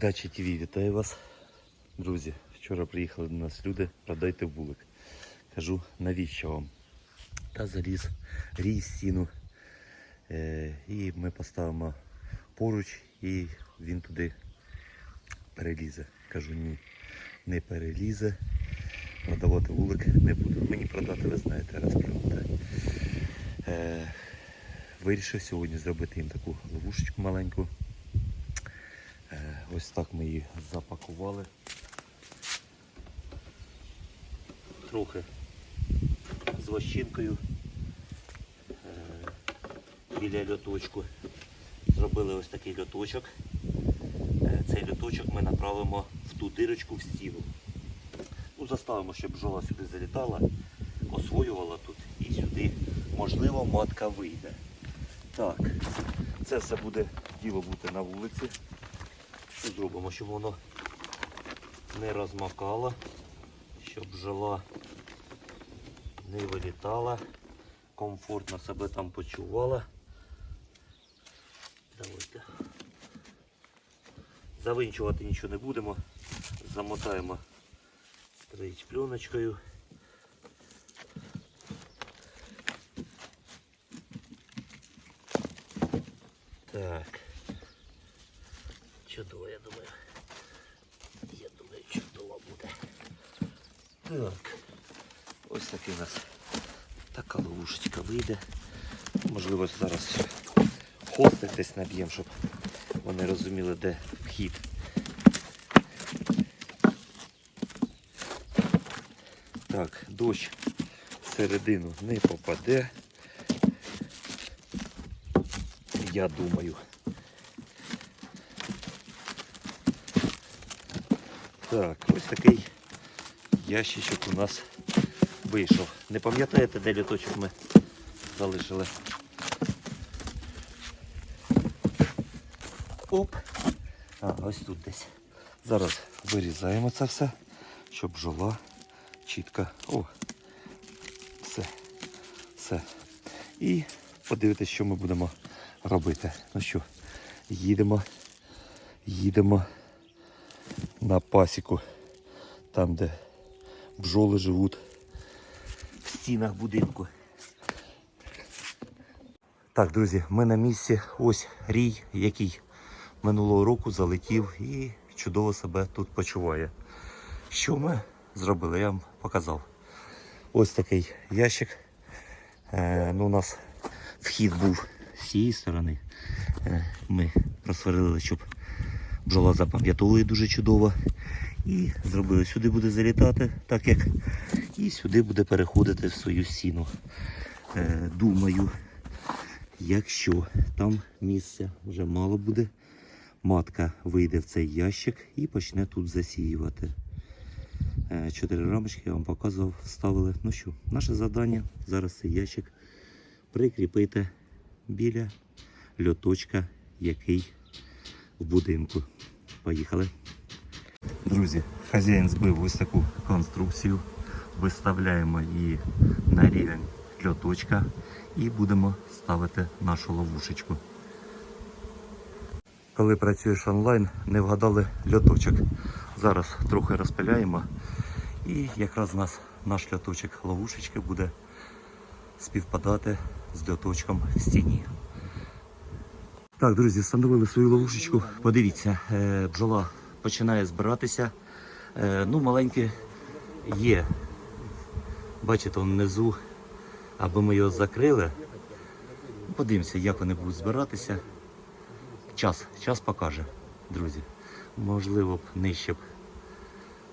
Дача ТВ, вітаю вас. Друзі, вчора приїхали до нас люди, продайте вулик. Кажу, навіщо вам? Та заліз, ріс стіну. Е, і ми поставимо поруч і він туди перелізе. Кажу, ні, не перелізе. Продавати вулик не буду. Мені продати, ви знаєте, раз. Е, вирішив сьогодні зробити їм таку ловушечку маленьку. Ось так ми її запакували. Трохи з вощинкою е, біля льоточку. Зробили ось такий льоточок. Е, Цей льоточок ми направимо в ту дирочку в стіну. Ну, заставимо, щоб бджола сюди залітала, освоювала тут і сюди, можливо, матка вийде. Так, це все буде діло бути на вулиці. Зробимо, щоб воно не розмокало, щоб бджола не вилітала, комфортно себе там почувала. Давайте. Завинчувати нічого не будемо. Замотаємо стрейч пленочкою. Так. Чудово, я думаю. Я думаю, чудово буде. Так. Ось такий у нас така ловушечка вийде. Можливо, зараз хостик десь наб'ємо, щоб вони розуміли, де вхід. Так, дощ всередину не попаде. Я думаю. Так, ось такий ящичок у нас вийшов. Не пам'ятаєте, де літочок ми залишили? Оп. А, ось тут десь. Зараз вирізаємо це все, щоб бджола чітко. О, все. Все. І подивитися, що ми будемо робити. Ну що, їдемо, їдемо на пасіку, там, де бджоли живуть в стінах будинку. Так, друзі, ми на місці. Ось рій, який минулого року залетів і чудово себе тут почуває. Що ми зробили? Я вам показав. Ось такий ящик. Е, ну, у нас вхід був з цієї сторони. Е, ми просварили, щоб бджола запам'ятовує дуже чудово. І зробили, сюди буде залітати, так як і сюди буде переходити в свою стіну. Е, думаю, якщо там місця вже мало буде, матка вийде в цей ящик і почне тут засіювати. Е, Чотири рамочки я вам показував, ставили. Ну що, наше завдання зараз цей ящик прикріпити біля льоточка, який в будинку. Поїхали. Друзі, хазяїн збив ось таку конструкцію. Виставляємо її на рівень льоточка і будемо ставити нашу ловушечку. Коли працюєш онлайн, не вгадали льоточок. Зараз трохи розпиляємо і якраз у нас наш льоточок ловушечки буде співпадати з льоточком в стіні. Так, друзі, встановили свою ловушечку. Подивіться, е, бджола починає збиратися. Е, ну, маленьке є. Бачите, он внизу, аби ми його закрили. Подивимося, як вони будуть збиратися. Час, час покаже, друзі. Можливо б нижче б.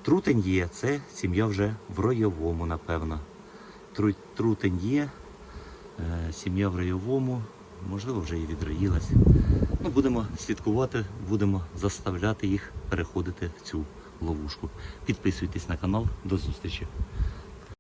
Трутень є, це сім'я вже в ройовому, напевно. Трутень є, е, сім'я в ройовому, можливо, вже і відроїлась. Ну, будемо слідкувати, будемо заставляти їх переходити в цю ловушку. Підписуйтесь на канал, до зустрічі.